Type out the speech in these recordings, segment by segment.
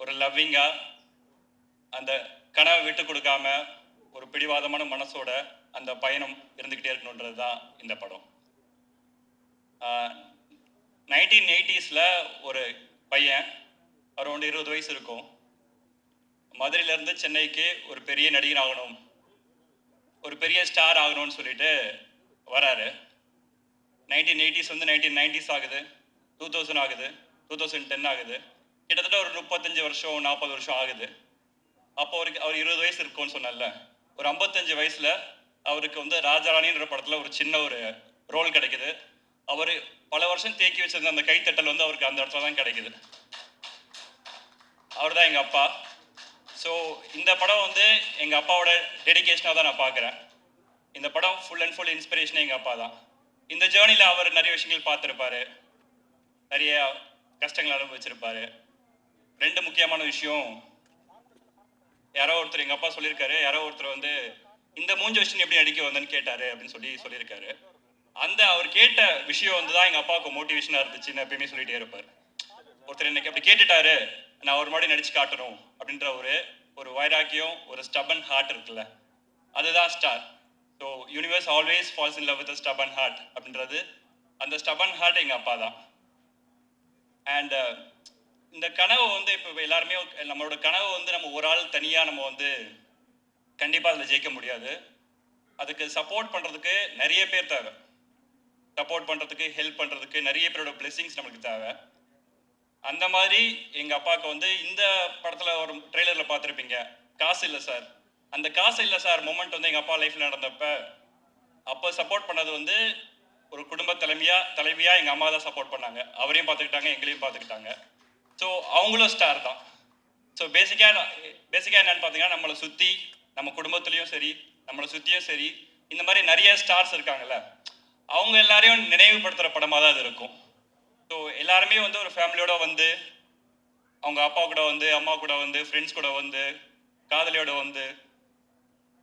ஒரு லவ்விங்கா அந்த கனவை விட்டு கொடுக்காம ஒரு பிடிவாதமான மனசோட அந்த பயணம் இருந்துக்கிட்டே இருக்கணுன்றது தான் இந்த படம். நைன்டீன் எயிட்டிஸில் ஒரு பையன் அரௌண்ட் இருபது வயசு இருக்கும். மதுரையிலேருந்து சென்னைக்கு ஒரு பெரிய நடிகர் ஆகணும் ஒரு பெரிய ஸ்டார் ஆகணும்னு சொல்லிட்டு வராரு. நைன்டீன் எயிட்டிஸ் வந்து நைன்டீன் நைன்டிஸ் ஆகுது. டூ தௌசண்ட் ஆகுது. டூ தௌசண்ட் டென் ஆகுது. கிட்டத்தட்ட ஒரு முப்பத்தஞ்சு வருஷம் நாற்பது வருஷம் ஆகுது. அப்போ அவருக்கு அவர் இருபது வயசு இருக்கும்னு சொன்னால ஒரு ஐம்பத்தஞ்சு வயசில் அவருக்கு வந்து ராஜாராணின்ற படத்தில் ஒரு சின்ன ஒரு ரோல் கிடைக்குது. அவர் பல வருஷம் தேக்கி வச்சிருந்த அந்த கைத்தட்டல் வந்து அவருக்கு அந்த இடத்துல தான் கிடைக்குது. அவர் தான் எங்கள் அப்பா. ஸோ இந்த படம் வந்து எங்கள் அப்பாவோட டெடிக்கேஷனாக தான் நான் பார்க்குறேன். இந்த படம் ஃபுல் அண்ட் ஃபுல் இன்ஸ்பிரேஷனே எங்கள் அப்பா தான். இந்த ஜேர்னியில் அவர் நிறைய விஷயங்கள் பார்த்துருப்பாரு. நிறைய கஷ்டங்கள் அனுபவிச்சிருப்பாரு. ரெண்டு முக்கியமான விஷயம் யாரோ ஒருத்தர் எங்கள் அப்பா சொல்லியிருக்காரு. யாரோ ஒருத்தர் வந்து இந்த மூஞ்ச விஷயம் எப்படி அடிக்க வந்தேன்னு கேட்டாரு அப்படின்னு சொல்லி சொல்லியிருக்காரு. அந்த அவர் கேட்ட விஷயம் வந்து தான் எங்கள் அப்பாவுக்கு மோட்டிவேஷனாக இருந்துச்சுன்னு எப்பயுமே சொல்லிட்டே இருப்பார். ஒருத்தர் எனக்கு அப்படி கேட்டுட்டாரு நான் ஒரு மாதிரி நடிச்சு காட்டணும் அப்படின்ற ஒரு ஒரு வைராக்கியம் ஒரு ஸ்டபன் ஹார்ட் இருக்குல்ல. அதுதான் star so universe always falls in love with stubborn heart அப்படின்றது அந்த ஸ்டபன் ஹார்ட் எங்கள் அப்பா தான். அண்ட் uh, இந்த கனவு வந்து இப்போ எல்லாருமே நம்மளோட கனவு வந்து நம்ம ஒரு ஆள் தனியாக நம்ம வந்து கண்டிப்பாக அதில் ஜெயிக்க முடியாது. அதுக்கு சப்போர்ட் பண்ணுறதுக்கு நிறைய பேர் தேவை. சப்போர்ட் பண்ணுறதுக்கு ஹெல்ப் பண்ணுறதுக்கு நிறைய பேரோட பிளெஸிங்ஸ் நம்மளுக்கு தேவை. அந்த மாதிரி எங்கள் அப்பாவுக்கு வந்து இந்த படத்தில் ஒரு ட்ரெய்லரில் பார்த்துருப்பீங்க. காசு இல்லை சார். அந்த காசு இல்லை சார் மூமெண்ட் வந்து எங்கள் அப்பா லைஃப்பில் நடந்தப்ப அப்போ சப்போர்ட் பண்ணது வந்து ஒரு குடும்ப தலைமையாக தலைவியா எங்கள் அம்மா தான் சப்போர்ட் பண்ணாங்க. அவரையும் பார்த்துக்கிட்டாங்க எங்களையும் பார்த்துக்கிட்டாங்க. ஸோ அவங்களும் ஸ்டார் தான். ஸோ பேசிக்காக பேசிக்காக என்னன்னு பார்த்தீங்கன்னா நம்மளை சுற்றி நம்ம குடும்பத்துலேயும் சரி நம்மளை சுற்றியும் சரி இந்த மாதிரி நிறைய ஸ்டார்ஸ் இருக்காங்கல்ல. அவங்க எல்லாரையும் நினைவுபடுத்துகிற படமாக தான் அது இருக்கும். ஸோ எல்லாருமே வந்து ஒரு ஃபேமிலியோட வந்து அவங்க அப்பா கூட வந்து அம்மா கூட வந்து ஃப்ரெண்ட்ஸ் கூட வந்து காதலியோட வந்து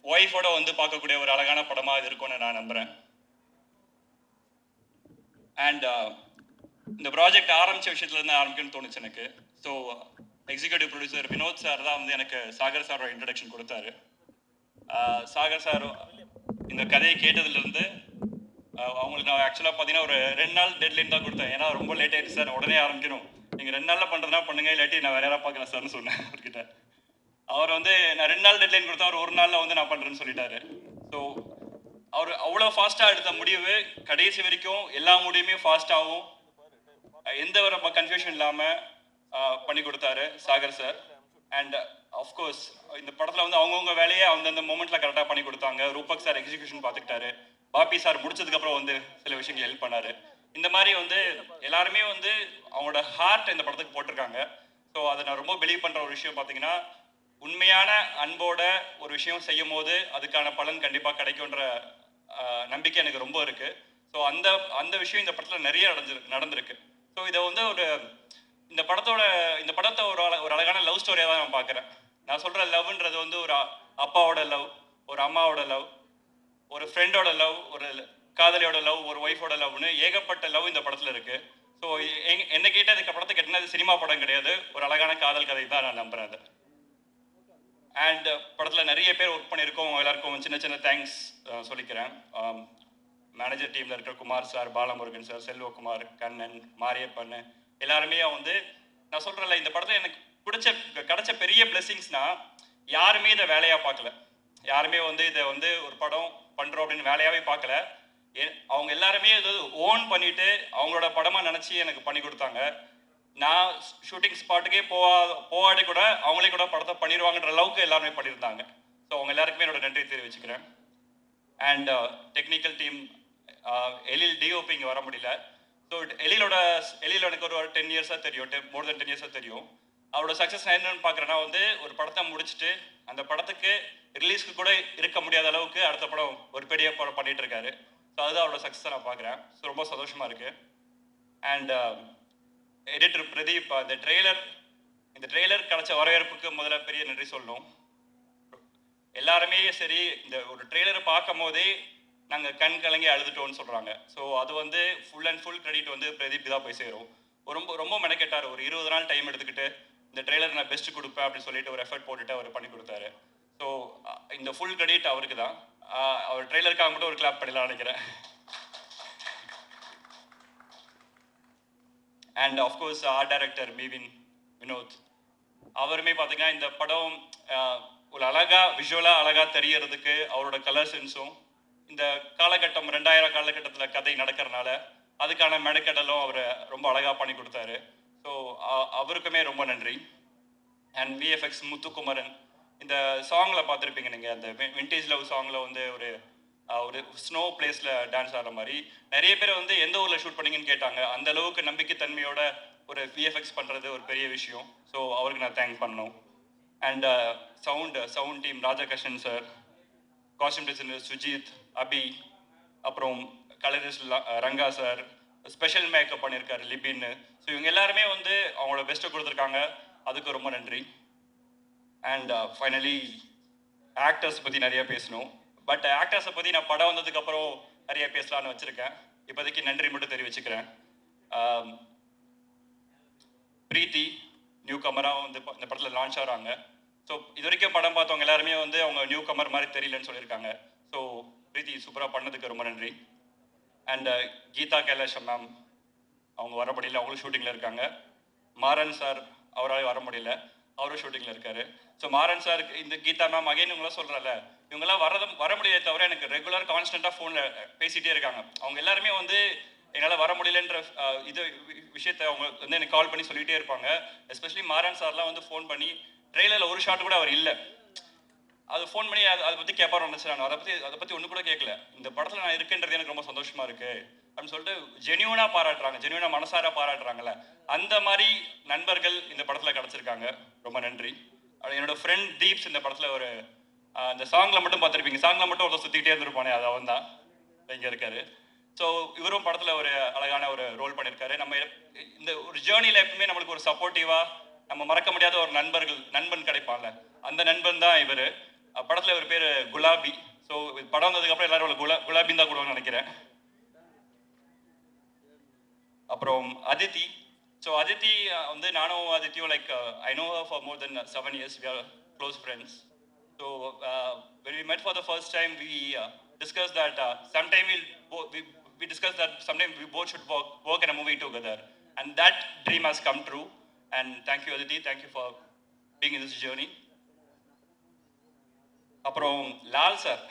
ஒய்ஃபோட வந்து பார்க்கக்கூடிய ஒரு அழகான படமாக இது இருக்கும்னு நான் நம்புகிறேன் அண்ட் uh, இந்த ப்ராஜெக்ட் ஆரம்பித்த விஷயத்துலேருந்து ஆரம்பிக்கணும்னு தோணுச்சு எனக்கு. So executive producer Vinod sir தான் வந்து எனக்கு சாகர் சாரோட இன்ட்ரடக்ஷன் கொடுத்தாரு. Uh, சாகர் சார் இந்த கதையை கேட்டதுலேருந்து அவங்களுக்கு நான் ஆக்சுவலாக பார்த்தீங்கன்னா ஒரு ரெண்டு நாள் டெட்லைன் தான் கொடுத்தேன். ஏன்னா ரொம்ப லேட் ஆயிடுச்சு சார் உடனே ஆரம்பிக்கணும். நீங்கள் ரெண்டு நாளில் பண்ணுறதுனா பண்ணுங்க இல்லாட்டி நான் வேற யாராவது பார்க்கலாம் சார்னு சொன்னேன் அவர்கிட்ட. அவர் வந்து நான் ரெண்டு நாள் டெட்லைன் கொடுத்தா அவர் ஒரு நாளில் வந்து நான் பண்ணுறேன்னு சொல்லிட்டாரு. ஸோ அவர் அவ்வளோ ஃபாஸ்ட்டாக எடுத்த முடிவு கடைசி வரைக்கும் எல்லா முடிவுமே ஃபாஸ்ட்டாகவும் எந்த ஒரு கன்ஃபியூஷன் இல்லாமல் பண்ணி கொடுத்தாரு சாகர் சார் அண்ட் அஃப்கோர்ஸ் இந்த படத்தில் வந்து அவங்கவுங்க வேலையை அந்தந்த மூமெண்ட்டில் கரெக்டாக பண்ணி கொடுத்தாங்க. ரூபக் சார் எக்ஸிக்யூஷன் பார்த்துக்கிட்டாரு பாப்பி சார் முடிச்சதுக்கப்புறம் வந்து சில விஷயங்கள் ஹெல்ப் பண்ணாரு. இந்த மாதிரி வந்து எல்லாருமே வந்து அவங்களோட ஹார்ட் இந்த படத்துக்கு போட்டிருக்காங்க. ஸோ அதை நான் ரொம்ப பிலீவ் பண்ணுற ஒரு விஷயம் பார்த்தீங்கன்னா உண்மையான அன்போட ஒரு விஷயம் செய்யும் போது அதுக்கான பலன் கண்டிப்பாக கிடைக்குன்ற நம்பிக்கை எனக்கு ரொம்ப இருக்குது ஸோ அந்த அந்த விஷயம் இந்த படத்தில் நிறைய நடந்திருக்கு நடந்திருக்கு. ஸோ இதை வந்து ஒரு இந்த படத்தோட இந்த படத்தை ஒரு ஒரு அழகான லவ் ஸ்டோரியாக தான் நான் பார்க்குறேன் நான் சொல்கிற லவ்ன்றது வந்து ஒரு அப்பாவோட லவ் ஒரு அம்மாவோட லவ் ஒரு ஃப்ரெண்டோட லவ் ஒரு காதலியோட லவ் ஒரு ஒய்ஃபோட லவ்னு ஏகப்பட்ட லவ் இந்த படத்தில் இருக்குது ஸோ என்ன கேட்டால் இந்த படத்தை கேட்டினா அது சினிமா படம் கிடையாது. ஒரு அழகான காதல் கதை தான் நான் நம்புகிறேன் அது. அண்ட் படத்தில் நிறைய பேர் ஒர்க் பண்ணியிருக்கோம். எல்லாருக்கும் சின்ன சின்ன தேங்க்ஸ் சொல்லிக்கிறேன். மேனேஜர் டீமில் இருக்கிற குமார் சார் பாலமுருகன் சார் செல்வகுமார் கண்ணன் மாரியப்பன் எல்லாருமே வந்து நான் சொல்கிறேன்ல இந்த படத்தில் எனக்கு பிடிச்ச கிடைச்ச பெரிய பிளெஸிங்ஸ்னா யாருமே இதை வேலையாக பார்க்கல. யாருமே வந்து இதை வந்து ஒரு படம் பண்ணுறோம் அப்படின்னு வேலையாகவே பார்க்கல. அவங்க எல்லாருமே இது ஓன் பண்ணிட்டு அவங்களோட படமாக நினச்சி எனக்கு பண்ணி கொடுத்தாங்க. நான் ஷூட்டிங் ஸ்பாட்டுக்கே போவா போவாடி கூட அவங்களே கூட படத்தை பண்ணிடுவாங்கன்ற அளவுக்கு எல்லாருமே பண்ணியிருந்தாங்க ஸோ அவங்க எல்லாருக்குமே என்னோட நன்றி தெரிவிச்சுக்கிறேன். And technical team Ezhil DOP இங்கே வர முடியல. ஸோ எலியிலோட எலியில் எனக்கு ஒரு டென் இயர்ஸாக தெரியும். மோர் தென் டென் இயர்ஸாக தெரியும். அவரோட சக்ஸஸ் நான் என்னன்னு பார்க்குறேன்னா வந்து ஒரு படத்தை முடிச்சுட்டு அந்த படத்துக்கு ரிலீஸ்க்கு கூட இருக்க முடியாத அளவுக்கு அடுத்த படம் ஒரு பெரிய படம் பண்ணிட்டு இருக்காரு. ஸோ அதுதான் அவரோட சக்ஸஸை நான் பார்க்குறேன். ஸோ ரொம்ப சந்தோஷமாக இருக்குது அண்ட் எடிட்டர் um, பிரதீப் அந்த ட்ரெய்லர் இந்த ட்ரெய்லர் கிடைச்ச வரவேற்புக்கு முதல்ல பெரிய நன்றி சொல்லணும். எல்லாருமே சரி இந்த ஒரு ட்ரெய்லரை பார்க்கும் போதே நாங்கள் கண் கலங்கி அழுதுட்டோம்னு சொல்கிறாங்க ஸோ அது வந்து ஃபுல் அண்ட் ஃபுல் கிரெடிட் வந்து பிரதீப் தான் போய் சேரும். ரொம்ப ரொம்ப மெனக்கெட்டார். ஒரு இருபது நாள் டைம் எடுத்துக்கிட்டு இந்த ட்ரெய்லர் நான் பெஸ்ட் கொடுப்பேன் அப்படின்னு சொல்லிட்டு ஒரு எஃபர்ட் போட்டுட்டு அவர் பண்ணி கொடுத்தாரு. ஸோ இந்த ஃபுல் கிரெடிட் அவருக்கு தான். அவர் ட்ரெய்லருக்காக மட்டும் ஒரு கிளாப் பண்ணலாம் நினைக்கிறேன். And of course art director மீவின் Vinod அவருமே பார்த்தீங்கன்னா இந்த படம் ஒரு அழகாக விஷுவலாக அழகாக தெரியறதுக்கு அவரோட கலர் சென்ஸும் இந்த காலகட்டம் ரெண்டாயிரம் காலகட்டத்தில் கதை நடக்கிறனால அதுக்கான மெனக்கடலும் அவர் ரொம்ப அழகாக பண்ணி கொடுத்தாரு. ஸோ அவருக்குமே ரொம்ப நன்றி. அண்ட் விஎஃப்எக்ஸ் முத்துக்குமரன் இந்த சாங்கில் பார்த்துருப்பீங்க நீங்கள் அந்த விண்டேஜ் லவ் சாங்கில் வந்து ஒரு ஒரு ஸ்னோ பிளேஸில் டான்ஸ் ஆடுற மாதிரி. நிறைய பேர் வந்து எந்த ஊரில் ஷூட் பண்ணீங்கன்னு கேட்டாங்க. அந்த அளவுக்கு நம்பிக்கைத்தன்மையோட ஒரு விஎஃப்எக்ஸ் பண்ணுறது ஒரு பெரிய விஷயம். ஸோ அவருக்கு நான் தேங்க் பண்ணணும். And sound sound team Rajakrishnan sir costume designer Sujith Abi அப்புறம் colourist Ranga sir special makeup பண்ணியிருக்காரு லிபின்னு. ஸோ இவங்க எல்லாருமே வந்து அவங்களோட பெஸ்ட்டை கொடுத்துருக்காங்க. அதுக்கு ரொம்ப நன்றி. அண்ட் ஃபைனலி ஆக்டர்ஸ் பற்றி நிறைய பேசணும். பட் ஆக்டர்ஸை பற்றி நான் படம் வந்ததுக்கப்புறம் நிறைய பேசலாம்னு வச்சுருக்கேன். இப்போதைக்கு நன்றி மட்டும் தெரிவிச்சுக்கிறேன். Um, பிரீத்தி நியூ கமராக வந்து இந்த படத்தில் லான்ச் ஆகிறாங்க. ஸோ இது வரைக்கும் படம் பார்த்தவங்க எல்லாருமே வந்து அவங்க நியூ கமர் மாதிரி தெரியலன்னு சொல்லியிருக்காங்க. ஸோ பிரீத்தி சூப்பராக பண்ணதுக்கு ரொம்ப நன்றி. அண்ட் கீதா கைலாஷம் மேம் அவங்க வர முடியல. அவங்களும் ஷூட்டிங்கில் இருக்காங்க. மாறன் சார் அவரால் வர முடியல. அவரும் ஷூட்டிங்கில் இருக்காரு. ஸோ மாறன் சார் இந்த கீதா மேம் அகைன் இவங்களாம் சொல்கிறல இவங்கெல்லாம் வரது வர முடியாத தவிர எனக்கு ரெகுலர் கான்ஸ்டண்ட்டாக ஃபோனில் பேசிகிட்டே இருக்காங்க. அவங்க எல்லாருமே வந்து என்னால் வர முடியலன்ற இது விஷயத்தை விஷயத்த அவங்க வந்து எனக்கு கால் பண்ணி சொல்லிகிட்டே இருப்பாங்க. எஸ்பெஷலி மாறன் சார்லாம் வந்து ஃபோன் பண்ணி ட்ரெயிலரில் ஒரு ஷாட் கூட அவர் இல்லை. அது ஃபோன் பண்ணி அதை அதை பற்றி கேட்பாரு நினச்சிட்டாங்க அதை பற்றி அதை பற்றி ஒன்று கூட கேட்கல இந்த படத்தில் நான் இருக்குன்றது எனக்கு ரொம்ப சந்தோஷமாக இருக்குது அப்படின்னு சொல்லிட்டு ஜெனியூனாக பாராட்டுறாங்க. ஜெனியூனாக மனசார பாராட்டுறாங்கல்ல. அந்த மாதிரி நண்பர்கள் இந்த படத்தில் கிடச்சிருக்காங்க. ரொம்ப நன்றி. அது என்னோட ஃப்ரெண்ட் தீப்ஸ் இந்த படத்தில் ஒரு அந்த சாங்கில் மட்டும் பார்த்துருப்பீங்க. சாங்கில் மட்டும் ஒருத்தர் சுற்றிக்கிட்டே இருந்திருப்பானே அது அவன் தான். இங்கே இருக்காரு. ஸோ இவரும் படத்தில் ஒரு அழகான ஒரு ரோல் பண்ணியிருக்காரு நம்ம இந்த ஒரு ஜேர்னியில் எப்பவுமே நம்மளுக்கு ஒரு சப்போர்ட்டிவாக நம்ம மறக்க முடியாத ஒரு நண்பர்கள் நண்பன் கிடைப்பான்ல. அந்த நண்பன் தான் இவர். படத்தில் ஒரு பேர் குலாபி. ஸோ படம் வந்ததுக்கப்புறம் எல்லாரும் குலா குலாபின்னு தான் கூடுவாங்கன்னு நினைக்கிறேன். அப்புறம் அதித்தி. ஸோ அதித்தி வந்து நானும் அதித்தியும் like I know for more then seven years we are close friends so when we met for the first time we discussed that sometime will we we discussed that sometime we both should work work in a movie together. And that dream has come true. And thank you aditi. Thank you for being in this journey. அப்புறம் Lal sir.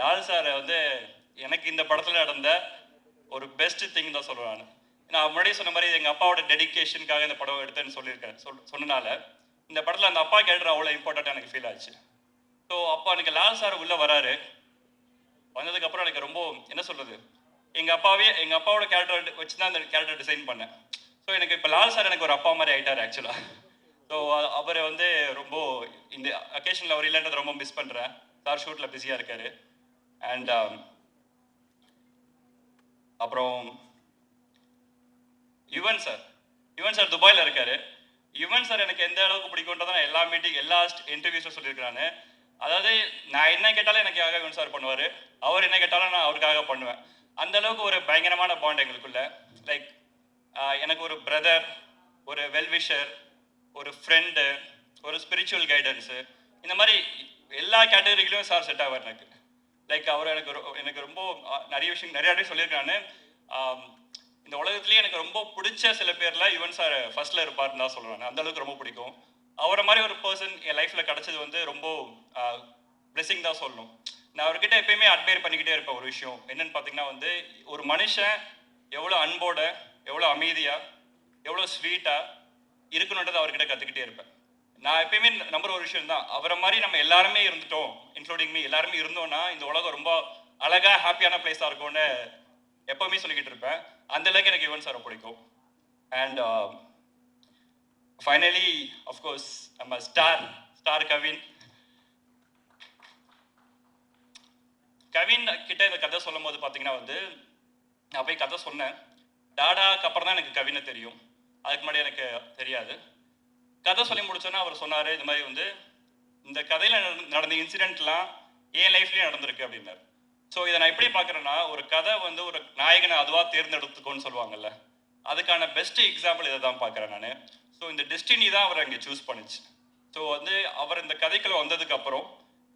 Lal sir வந்து எனக்கு இந்த படத்தில் நடந்த ஒரு best thing தான் சொல்லுவேன் நான். முன்னாடியே சொன்ன மாதிரி எங்கள் அப்பாவோட டெடிக்கேஷனுக்காக இந்த படம் எடுத்தேன்னு சொல்லியிருக்கேன் சொல் சொன்னனால இந்த படத்தில் அந்த அப்பா கேரக்டர் அவ்வளோ இம்பார்ட்டண்ட்டாக எனக்கு ஃபீல் ஆச்சு. ஸோ அப்போ எனக்கு லால் சார் உள்ளே வராரு. வந்ததுக்கப்புறம் எனக்கு ரொம்ப என்ன சொல்கிறது எங்கள் அப்பாவே எங்கள் அப்பாவோட கேரக்டர் வச்சு தான் அந்த கேரக்டர் டிசைன் பண்ணேன். ஸோ எனக்கு இப்போ லால் சார் எனக்கு ஒரு அப்பா மாதிரி ஆகிட்டார் ஆக்சுவலாக ஸோ அவரை வந்து ரொம்ப இந்த அக்கேஷனில் அவர் இல்லைன்றதை ரொம்ப மிஸ் பண்ணுறேன் சார் ஷூட்டில் பிஸியாக இருக்காரு. அண்ட் um, அப்புறம் யுவன் சார் யுவன் சார் துபாயில் இருக்காரு. யுவன் சார் எனக்கு எந்த அளவுக்கு பிடிக்கும்ன்றதை நான் எல்லா மீட்டிங் எல்லா இன்டர்வியூஸும் சொல்லியிருக்கிறானு அதாவது நான் என்ன கேட்டாலும் எனக்காக யுவன் சார் பண்ணுவார். அவர் என்ன கேட்டாலும் நான் அவருக்காக பண்ணுவேன். அந்த அளவுக்கு ஒரு பயங்கரமான பாண்ட் எங்களுக்குள்ள. லைக் எனக்கு ஒரு பிரதர் ஒரு வெல்விஷர் ஒரு ஃப்ரெண்டு ஒரு ஸ்பிரிச்சுவல் கைடன்ஸு இந்த மாதிரி எல்லா கேட்டகரிகளையும் சார் செட் ஆவார் எனக்கு. லைக் அவர் எனக்கு ரொ- எனக்கு ரொம்ப நிறைய விஷயம் நிறைய வாட்டி சொல்லியிருக்காரு. இந்த உலகத்துலேயே எனக்கு ரொம்ப பிடிச்ச சில பேரில் யுவன் சார் ஃபர்ஸ்ட்ல இருப்பார்னு தான் சொல்லுவேன் அந்த அளவுக்கு ரொம்ப பிடிக்கும். அவரை மாதிரி ஒரு பர்சன் என் லைஃப்பில் கிடச்சது வந்து ரொம்ப பிளெஸிங் தான் சொல்லணும். நான் அவர்கிட்ட எப்பயுமே அட்மையர் பண்ணிக்கிட்டே இருப்பேன் ஒரு விஷயம். என்னன்னு பார்த்தீங்கன்னா வந்து ஒரு மனுஷன் எவ்வளோ அன்போட எவ்வளோ அமைதியாக எவ்வளோ ஸ்வீட்டாக இருக்கணுன்றது அவர்கிட்ட கற்றுக்கிட்டே இருப்பேன். நான் எப்பயுமே நம்புற ஒரு விஷயம் தான். அவரை மாதிரி நம்ம எல்லாருமே இருந்துட்டோம் இன்க்ளூடிங் மீ எல்லாருமே இருந்தோம்னா இந்த உலகம் ரொம்ப அழகாக ஹாப்பியான பிளேஸாக இருக்கும்னு எப்பவுமே சொல்லிக்கிட்டு இருப்பேன். அந்த அளவுக்கு எனக்கு யுவன் சாரை பிடிக்கும். அண்ட் ஃபைனலி அஃப்கோர்ஸ் நம்ம ஸ்டார் ஸ்டார் கவின். கவின் கிட்ட இந்த கதை சொல்லும் போது பார்த்தீங்கன்னா வந்து நான் போய் கதை சொன்னேன். டாடாக்கு அப்புறம் தான் எனக்கு கவினை தெரியும். அதுக்கு முன்னாடி எனக்கு தெரியாது. கதை சொல்லி முடிச்சோன்னா அவர் சொன்னார் இது மாதிரி வந்து இந்த கதையில் நடந்த இன்சிடென்ட்லாம் என் லைஃப்லேயும் நடந்திருக்கு அப்படின்னாரு. ஸோ இதை நான் எப்படி பார்க்குறேன்னா ஒரு கதை வந்து ஒரு நாயகனை அதுவாக தேர்ந்தெடுத்துக்கோன்னு சொல்லுவாங்கல்ல அதுக்கான பெஸ்ட் எக்ஸாம்பிள் இதை தான் பார்க்குறேன் நான். ஸோ இந்த டெஸ்டினி தான் அவர் அங்கே சூஸ் பண்ணுச்சு. ஸோ வந்து அவர் இந்த கதைக்குள்ள வந்ததுக்கப்புறம்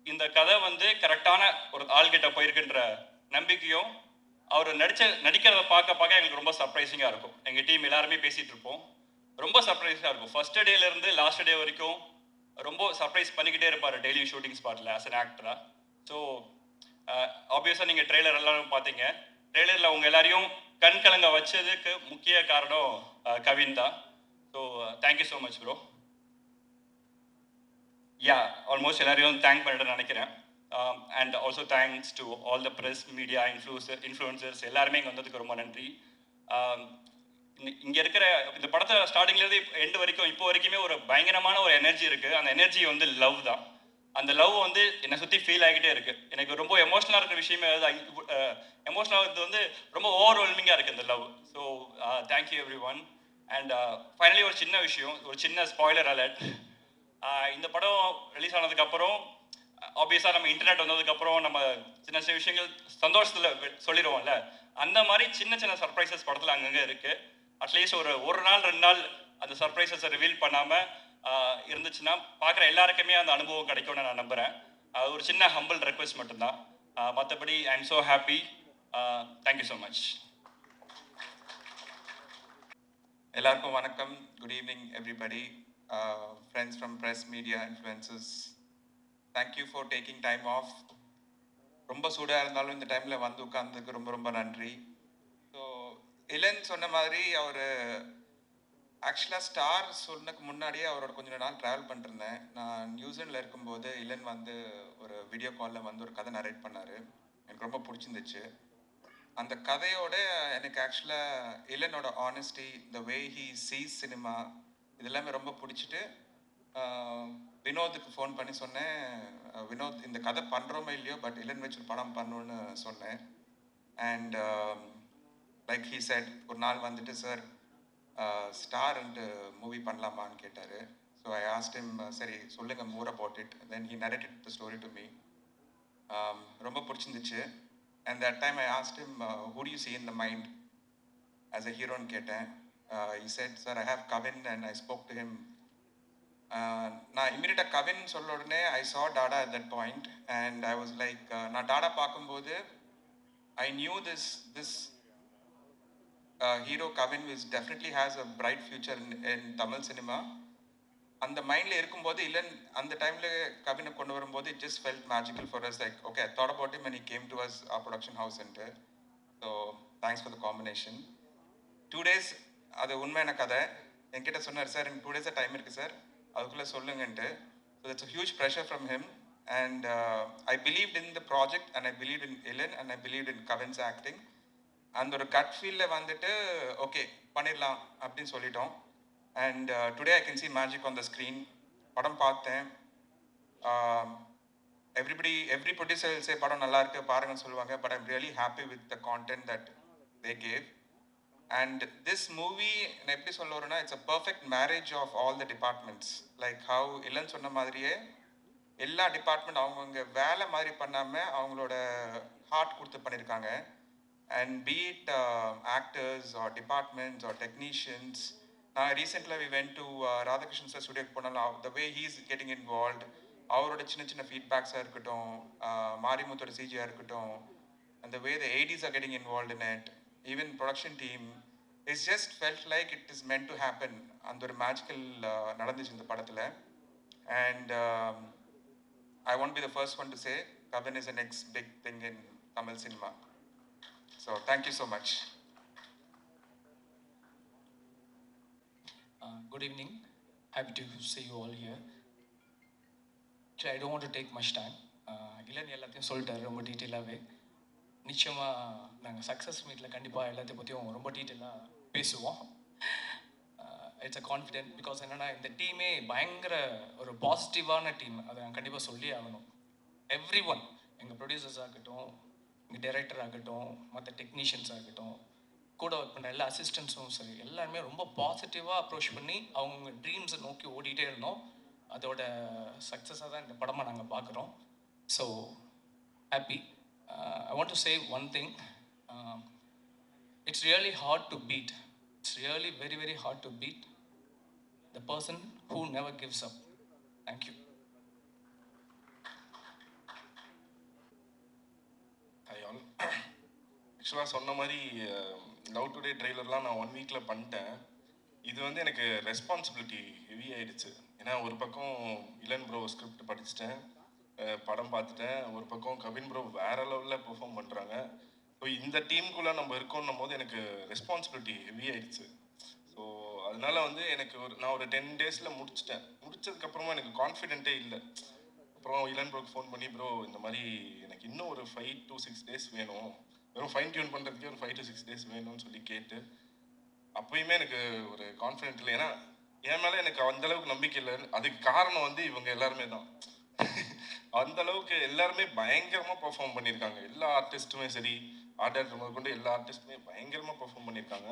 இந்த கதை வந்து கரெக்டான ஒரு ஆள்கிட்ட போயிருக்குன்ற நம்பிக்கையும் அவர் நடிச்ச நடிக்கிறத பார்க்க பார்க்க எங்களுக்கு ரொம்ப சர்ப்ரைசிங்காக இருக்கும். எங்கள் டீம் எல்லாருமே பேசிகிட்டு இருப்போம். ரொம்ப சர்ப்ரைஸாக இருக்கும். ஃபர்ஸ்ட் டேலேருந்து லாஸ்ட் டே வரைக்கும் ரொம்ப சர்ப்ரைஸ் பண்ணிக்கிட்டே இருப்பார் டெய்லி ஷூட்டிங் ஸ்பாட்டில் ஆஸ் அன் ஆக்டராக ஸோ ஆப்வியஸாக நீங்கள் ட்ரெய்லர் எல்லாரும் பார்த்தீங்க. ட்ரெய்லரில் உங்கள் எல்லாரையும் கண் கலங்க வச்சதுக்கு முக்கிய காரணம் கவின் தான். So thank you so much bro ya almost எல்லாரையும் தேங்க் பண்ணிட்டு நினைக்கிறேன். And also thanks to all the press media influencer influencers எல்லாருமே இங்கே வந்ததுக்கு ரொம்ப நன்றி. Um, இங்கே இருக்கிற இந்த படத்தை ஸ்டார்டிங்லேருந்து எண்டு வரைக்கும் இப்போ வரைக்குமே ஒரு பயங்கரமான ஒரு எனர்ஜி இருக்குது அந்த எனர்ஜி வந்து லவ் தான். அந்த லவ் வந்து என்னை சுற்றி ஃபீல் ஆகிட்டே இருக்கு. எனக்கு ரொம்ப எமோஷனலாக இருக்கிற விஷயமே எமோஷனலாக இது வந்து ரொம்ப ஓவர்வெல்மிங்காக இருக்குது இந்த love so thank you everyone and finally ஒரு சின்ன விஷயம் ஒரு சின்ன ஸ்பாய்லர் அலர்ட் uh, இந்த படம் ரிலீஸ் ஆனதுக்கப்புறம் ஆப்வியஸாக நம்ம இன்டர்நெட் வந்ததுக்கப்புறம் நம்ம சின்ன சின்ன விஷயங்கள் சந்தோஷத்தில் சொல்லிடுவோம்ல அந்த மாதிரி சின்ன சின்ன சர்ப்ரைசஸ் படத்தில் அங்கங்கே இருக்குது அட்லீஸ்ட் ஒரு ஒரு நாள் ரெண்டு நாள் அந்த சர்ப்ரைசஸை ரிவீல் பண்ணாமல் இருந்துச்சுன்னா பார்க்குற எல்லாருக்குமே அந்த அனுபவம் கிடைக்கும்னு நான் நம்புகிறேன் அது ஒரு சின்ன ஹம்பிள் ரெக்வெஸ்ட் மட்டும்தான். மற்றபடி I am so happy thank you so much எல்லாருக்கும் வணக்கம். Good evening everybody friends from press media influencers thank you for taking time off ரொம்ப சூடாக இருந்தாலும் இந்த டைமில் வந்து உட்காந்துக்கு ரொம்ப ரொம்ப நன்றி. ஸோ இளன் சொன்ன மாதிரி அவர் ஆக்சுவலாக ஸ்டார் சொன்னதுக்கு முன்னாடியே அவரோட கொஞ்ச நாள் ட்ராவல் பண்ணிருந்தேன். நான் நியூசிலாண்டில் இருக்கும்போது இளன் வந்து ஒரு வீடியோ காலில் வந்து ஒரு கதை நரேட் பண்ணார். எனக்கு ரொம்ப பிடிச்சிருந்துச்சு. அந்த கதையோட எனக்கு ஆக்சுவலாக இளனோட honesty the way he see cinema இதெல்லாமே ரொம்ப பிடிச்சிட்டு வினோத்துக்கு ஃபோன் பண்ணி சொன்னேன். வினோத் இந்த கதை பண்ணுறோமே இல்லையோ பட் இளன் வச்சு படம் பண்ணணும்னு சொன்னேன். அண்ட் லைக் ஹீ செட் ஒரு நாள் வந்துட்டு சார் ஸ்டார்ன்ட்டு மூவி பண்ணலாமான்னு கேட்டார். ஸோ ஐ ஆஸ்ட் டைம் சரி சொல்லுங்கள் more about it then he narrated the story to me ரொம்ப பிடிச்சிருந்துச்சு. And that time I asked time who you see in the mind as a ஹீரோன்னு கேட்டேன். Uh, said sir I have Kavin and I spoke to him நான் இமீடியட்டாக கவின் சொல்ல உடனே I saw Dada at that point and I was like நான் டாடா பார்க்கும்போது I knew this this hero Kavin is definitely has a bright future in Tamil cinema அந்த மைண்டில் இருக்கும்போது இல்லைன்னு அந்த டைமில் கவினை கொண்டு வரும்போது it just felt magical for us like okay thought about him when he came to production house centre so thanks for the combination two days அது உண்மையான கதை. என்கிட்ட சொன்னார் சார் எனக்கு டூ டேஸாக டைம் இருக்குது சார் அதுக்குள்ளே சொல்லுங்கன்ட்டு. So that's huge pressure from him and I believe in the project and I believe in Elan and I believe in Kavin's acting அந்த ஒரு கட் ஃபீல்டில் வந்துட்டு ஓகே பண்ணிடலாம் அப்படின்னு சொல்லிட்டோம். And today I can see magic on the screen படம் பார்த்தேன். Everybody every ப்ரொடியூசர்ஸே படம் நல்லா இருக்கு பாருங்கன்னு சொல்லுவாங்க. But I'm really happy with the content that they gave and this movie நான் எப்படி சொல்ல வரேன்னா it's a perfect marriage of all the departments like how இல்லைன்னு சொன்ன மாதிரியே எல்லா டிபார்ட்மெண்ட் அவங்கவுங்க வேலை மாதிரி பண்ணாமல் அவங்களோட ஹார்ட் கொடுத்து பண்ணியிருக்காங்க and be it actors or departments or technicians நான் ரீசெண்டில் we went to Radhakrishnan sir ஸ்டுடியோக்கு போனாலும் the way he's getting involve அவரோட சின்ன சின்ன ஃபீட்பேக்ஸாக இருக்கட்டும் uh, மாரிமுத்தோட சிஜியாக இருக்கட்டும் அந்த way the ADs are getting involve in it even production team it's just felt like it is meant to happen அந்த ஒரு மேஜிக்கல் நடந்துச்சு இந்த படத்தில் and I won't be the first one to say Kavin is a next big thing in Tamil cinema so thank you so much good evening Happy to see you all here. Today, I don't take to take much time. Elan எல்லாத்தையும் சொல்லிட்டாரு ரொம்ப டீட்டெயிலாகவே நிச்சயமாக நாங்கள் success மீட்டில் கண்டிப்பாக எல்லாத்தையும் பற்றியும் ரொம்ப டீட்டெயிலாக பேசுவோம். இட்ஸ் அ கான்ஃபிடென்ட் பிகாஸ் என்னென்னா இந்த டீமே பயங்கர ஒரு பாசிட்டிவான டீம் அதை நான் கண்டிப்பாக சொல்லி ஆகணும். எவ்ரி ஒன் எங்கள் ப்ரொடியூசர்ஸ் ஆகட்டும் எங்கள் டைரக்டர் ஆகட்டும் மற்ற டெக்னீஷியன்ஸ் ஆகட்டும் கூட ஒர்க் பண்ண எல்லா அசிஸ்டன்ஸும் சரி எல்லாருமே ரொம்ப பாசிட்டிவாக அப்ரோச் பண்ணி அவங்க ட்ரீம்ஸை நோக்கி ஓடிட்டே இருந்தோம். அதோட சக்ஸஸாக தான் இந்த படமாக நாங்கள் பார்க்குறோம் so happy uh, I want to say one thing. Um, it's really hard to beat. It's really very, very hard to beat the person who never gives up. Thank you. Hi all ஆக்சுவலாக சொன்ன மாதிரி love today ட்ரெய்லர்லாம் நான் one வீக்கில் பண்ணிட்டேன் இது வந்து எனக்கு responsibility heavy ஆயிடுச்சு ஏன்னா ஒரு பக்கம் இளன் ப்ரோ ஸ்கிரிப்ட் படிச்சுட்டேன் படம் பார்த்துட்டேன். ஒரு பக்கம் கவின் ப்ரோ வேற லெவலில் பெர்ஃபார்ம் பண்ணுறாங்க ஸோ இந்த டீமுக்குள்ளே நம்ம இருக்கோன்னும் போது எனக்கு ரெஸ்பான்சிபிலிட்டி ஹெவி ஆயிடுச்சு. ஸோ அதனால வந்து எனக்கு ஒரு நான் ஒரு டென் டேஸில் முடிச்சிட்டேன். முடிச்சதுக்கப்புறமா எனக்கு கான்ஃபிடென்ட்டே இல்லை. அப்புறம் இளன் ப்ரோக்கு ஃபோன் பண்ணி ப்ரோ இந்த மாதிரி எனக்கு இன்னும் ஒரு ஃபைவ் டு சிக்ஸ் டேஸ் வேணும். வெறும் ஃபைன் டியூன் பண்ணுறதுக்கே ஒரு ஃபைவ் டு சிக்ஸ் டேஸ் வேணும்னு சொல்லி கேட்டு அப்பயுமே எனக்கு ஒரு கான்ஃபிடென்ட் இல்லை. ஏன்னா என் மேலே எனக்கு அந்தளவுக்கு நம்பிக்கை இல்லை. அதுக்கு காரணம் வந்து இவங்க எல்லாருமே தான். அந்த அளவுக்கு எல்லாருமே பயங்கரமாக பெர்ஃபார்ம் பண்ணியிருக்காங்க. எல்லா ஆர்டிஸ்ட்டுமே சரி ஆர்ட் ஆக்டர் முதல் கொண்டு எல்லா ஆர்டிஸ்ட்டுமே பயங்கரமாக பெர்ஃபார்ம் பண்ணியிருக்காங்க.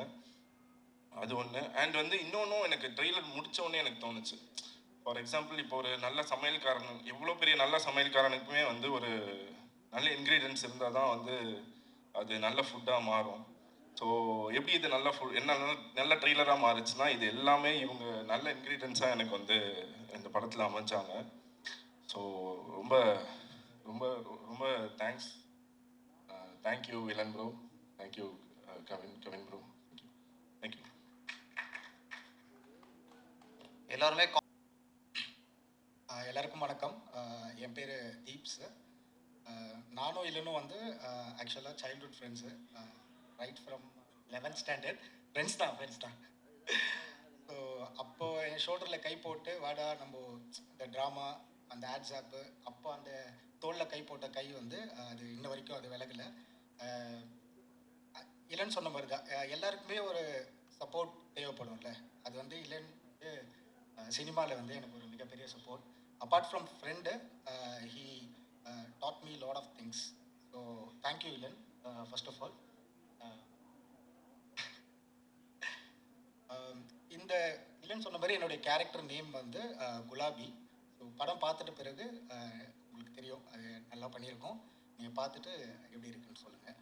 அது ஒன்று அண்ட் வந்து இன்னொன்றும் எனக்கு ட்ரெய்லர் முடிச்ச உடனே எனக்கு தோணுச்சு. ஃபார் எக்ஸாம்பிள் இப்போ ஒரு நல்ல சமையல்காரன் எவ்வளோ பெரிய நல்ல சமையல்காரனுக்குமே வந்து ஒரு நல்ல இன்க்ரீடியன்ஸ் இருந்தால் தான் வந்து அது நல்ல ஃபுட்டாக மாறும். ஸோ எப்படி இது நல்ல ஃபுட் என்ன நல்ல நல்ல ட்ரெய்லராக மாறுச்சுன்னா இது எல்லாமே இவங்க நல்ல இன்க்ரீடியன்ஸாக எனக்கு வந்து இந்த படத்தில் அமைஞ்சாங்க. ஸோ ரொம்ப ரொம்ப ரொம்ப thanks thank you Elan bro thank you Kavin Kavin bro thank you எல்லாருமே எல்லாருக்கும் வணக்கம். என் பேர் தீப்ஸ் நானும் இல்லைனும் வந்து ஆக்சுவலாக childhood friends right from eleventh standard friends தான் ஃப்ரெண்ட்ஸ் தான். ஸோ அப்போது என் ஷோல்டரில் கை போட்டு வாடா நம்ம இந்த ட்ராமா அந்த ஆட்ஸ் ஆப்பு அப்போ அந்த தோளில் கை போட்ட கை வந்து அது இன்ன வரைக்கும் அது விலகலை. இல்லைன்னு சொன்ன மாதிரி தான் எல்லாருக்குமே ஒரு சப்போர்ட் தேவைப்படும்ல. அது வந்து இல்லைன்னு சினிமாவில் வந்து எனக்கு ஒரு மிகப்பெரிய support apart from friend he taught me lot of things so thank you Elan first of all இந்த இல்லைன்னு சொன்ன மாதிரி என்னுடைய கேரக்டர் நேம் வந்து குலாபி. படம் பார்த்துட்ட பிறகு உங்களுக்கு தெரியும் அது நல்லா பண்ணியிருக்கோம். நீங்கள் பார்த்துட்டு எப்படி இருக்குன்னு சொல்லுங்கள்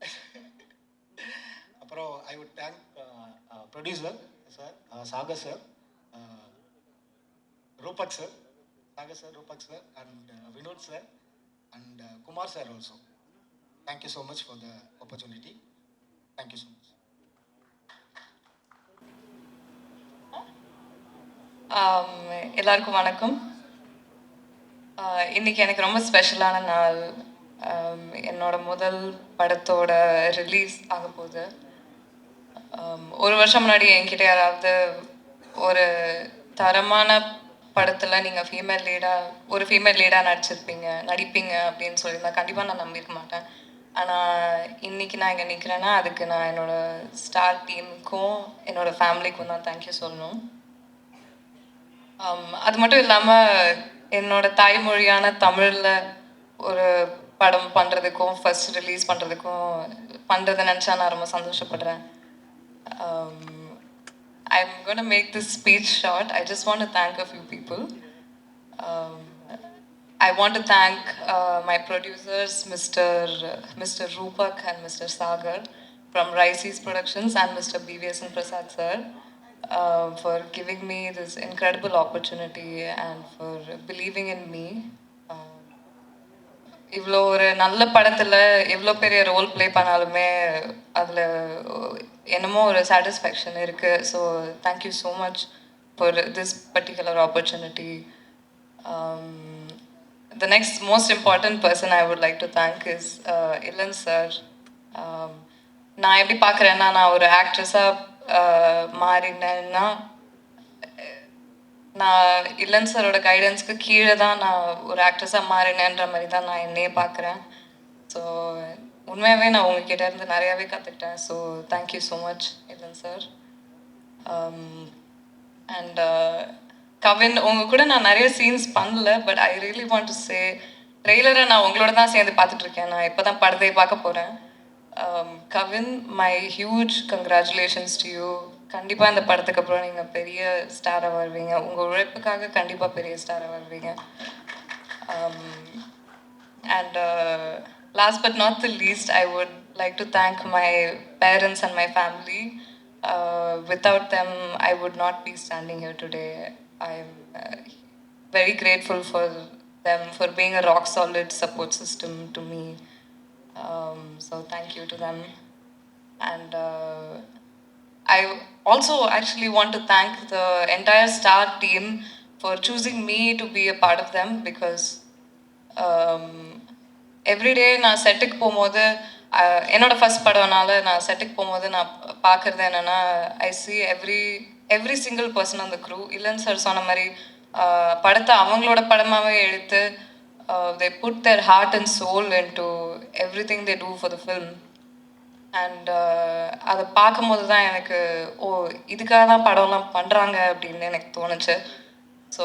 அப்புறம் I would thank producer sir Sagar sir Rupak sir Sagar sir Rupak sir and Vinod sir and Kumar sir also thank you so much for the opportunity thank you so much ஆம், எல்லாருக்கும் வணக்கம். இன்னைக்கு எனக்கு ரொம்ப ஸ்பெஷலான நாள். என்னோட முதல் படத்தோட ரிலீஸ் ஆக போகுது ஒரு வருஷம் முன்னாடி என்கிட்ட யாராவது ஒரு தரமான படத்தில் நீங்கள் ஃபீமேல் லீடாக ஒரு ஃபீமேல் லீடாக நடிச்சிருப்பீங்க நடிப்பீங்க அப்படின்னு சொல்லியிருந்தா கண்டிப்பாக நான் நம்பியிருக்க மாட்டேன். ஆனால் இன்னைக்கு நான் இங்கே நிற்கிறேன்னா அதுக்கு நான் என்னோட ஸ்டார் டீமுக்கும் என்னோட ஃபேமிலிக்கும் தான் தேங்க்யூ சொல்லணும். அது மட்டும் இல்லாமல் என்னோட தாய்மொழியான தமிழில் ஒரு படம் பண்ணுறதுக்கும் ஃபர்ஸ்ட் ரிலீஸ் பண்ணுறதுக்கும் பண்ணுறதை நினச்சா நான் ரொம்ப சந்தோஷப்படுறேன் I'm gonna make this speech short I just want to thank a few people I want to thank uh, my producers, Mr. Mr. Rupak and Mr. Sagar from productions Productions and Mr. BVS and Prasad sir uh, for giving me this incredible opportunity and for believing in me. இவ்வளோ ஒரு நல்ல படத்தில் எவ்வளோ பெரிய role play பண்ணாலுமே அதில் என்னமோ ஒரு சாட்டிஸ்ஃபேக்ஷன் இருக்குது so thank you so much for this particular opportunity the next most important person I would like to thank is Elan sir நான் எப்படி பார்க்குறேன்னா நான் ஒரு ஆக்ட்ரஸாக மாறினேன்னா நான் இல்லன் சாரோட கைடன்ஸ்க்கு கீழே தான் நான் ஒரு ஆக்ட்ரஸாக மாறினேன்ற மாதிரி தான் நான் என்னையே பார்க்குறேன். ஸோ உண்மையாகவே நான் உங்ககிட்ட இருந்து நிறையாவே கற்றுக்கிட்டேன் so thank you so much Elan sir. Um, and Kavin உங்க கூட நான் நிறைய சீன்ஸ் பண்ணல but I really want to say ட்ரெய்லரை நான் உங்களோட தான் சேர்ந்து பார்த்துட்ருக்கேன் நான் இப்போ தான் படத்தை பார்க்க போகிறேன் Kavin my huge congratulations to you கண்டிப்பாக இந்த படத்துக்கு அப்புறம் நீங்கள் பெரிய ஸ்டாராக வருவீங்க உங்கள் உழைப்புக்காக கண்டிப்பாக பெரிய ஸ்டாராக வருவீங்க and last but not the least, I would like to thank my parents and my family. Uh, without them, I would not be standing here today. I'm uh, very grateful for them for being a rock solid support system to me. Um, so, thank you to them. And uh, I also actually want to thank the entire star team for choosing me to be a part of them because um, everyday நான் செட்டுக்கு போகும்போது uh, என்னோட first படம்னால நான் செட்டுக்கு போகும்போது நான் பார்க்குறது என்னென்னா I see every every single person அந்த க்ரூ இல்லைன்னு சார் சொன்ன மாதிரி uh, படத்தை அவங்களோட படமாகவே எடுத்து they put their heart and soul into everything they do for the film and அதை பார்க்கும்போது தான் எனக்கு ஓ இதுக்காக தான் படம்லாம் பண்ணுறாங்க அப்படின்னு எனக்கு தோணுச்சு. So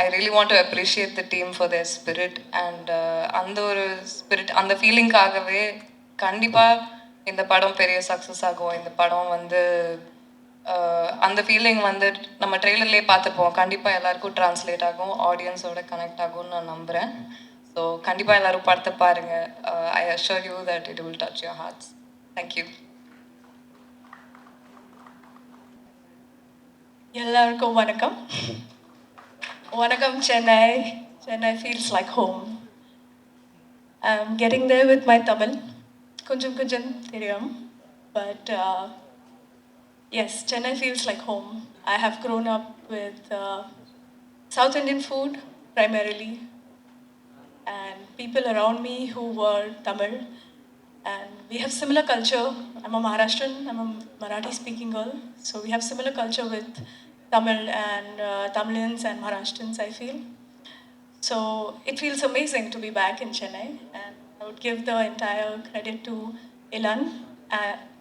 I really want to appreciate the team for their spirit and அந்த ஒரு ஸ்பிரிட் அந்த ஃபீலிங்காகவே கண்டிப்பாக இந்த படம் பெரிய சக்ஸஸ் ஆகும். இந்த படம் வந்து uh, அந்த ஃபீலிங் வந்து நம்ம ட்ரெய்லர்லேயே பார்த்துப்போம். கண்டிப்பாக எல்லாருக்கும் ட்ரான்ஸ்லேட் ஆகும். ஆடியன்ஸோட கனெக்ட் ஆகும்னு நான் நம்புகிறேன் ஸோ கண்டிப்பாக எல்லாரும் படத்தை பாருங்கள் I assure you that it will touch your hearts thank you எல்லாருக்கும் வணக்கம். வணக்கம் Chennai. Chennai feels like home I'm getting there with my Tamil கொஞ்சம் கொஞ்சம் தெரியும். But yes Chennai feels like home I have grown up with South Indian food primarily. And people around me who were Tamil. And we have similar culture. I'm a Maharashtrian, I'm a Marathi speaking girl. So we have similar culture with Tamil and uh, and Maharashtrians, I feel. So it feels amazing to be back in Chennai. And I would give the entire credit to Ilan.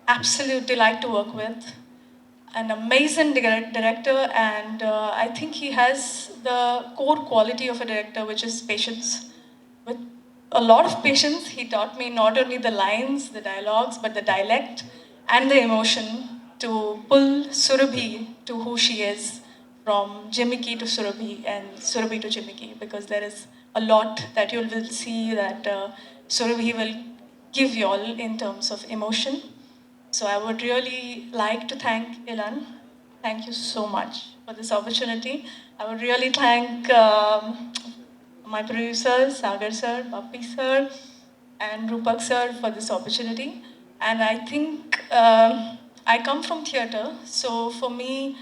Absolute delight to work with an amazing director, and uh, I think he has the core quality of a director, which is patience. With a lot of patience, he taught me not only the lines, the dialogues, but the dialect and the emotion to pull Surabhi to who she is from Jimiki to Surabhi and Surabhi to Jimiki, because there is a lot that you will see that uh, Surabhi will give you all in terms of emotion. So I would really like to thank Ilan. Thank you so much for this opportunity. I would really thank um, my producers, Sagar sir, Papi sir, and Rupak sir for this opportunity. And I think um, I come from theatre, so for me,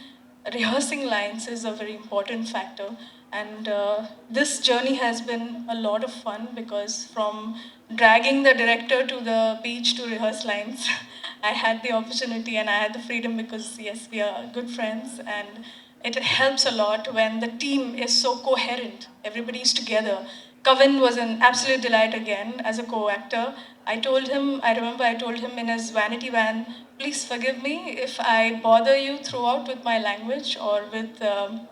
rehearsing lines is a very important factor. And uh, this journey has been a lot of fun because from dragging the director to the beach to rehearse lines, I had the opportunity and I had the freedom because, yes, we are good friends and it helps a lot when the team is so coherent. Everybody is together. Kavan was an absolute delight again as a co-actor. I told him, I remember I told him in his vanity van, please forgive me if I bother you throughout with my language or with, um,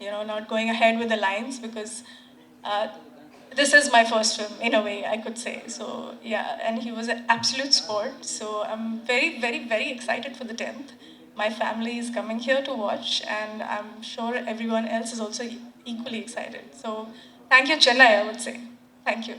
you know, not going ahead with the lines because uh, this is my first film in a way I could say. So yeah, and he was an absolute sport. So I'm very, very, very excited for the 10th. My family is coming here to watch, and I'm sure everyone else is also equally excited. So thank you, Chennai, I would say. Thank you.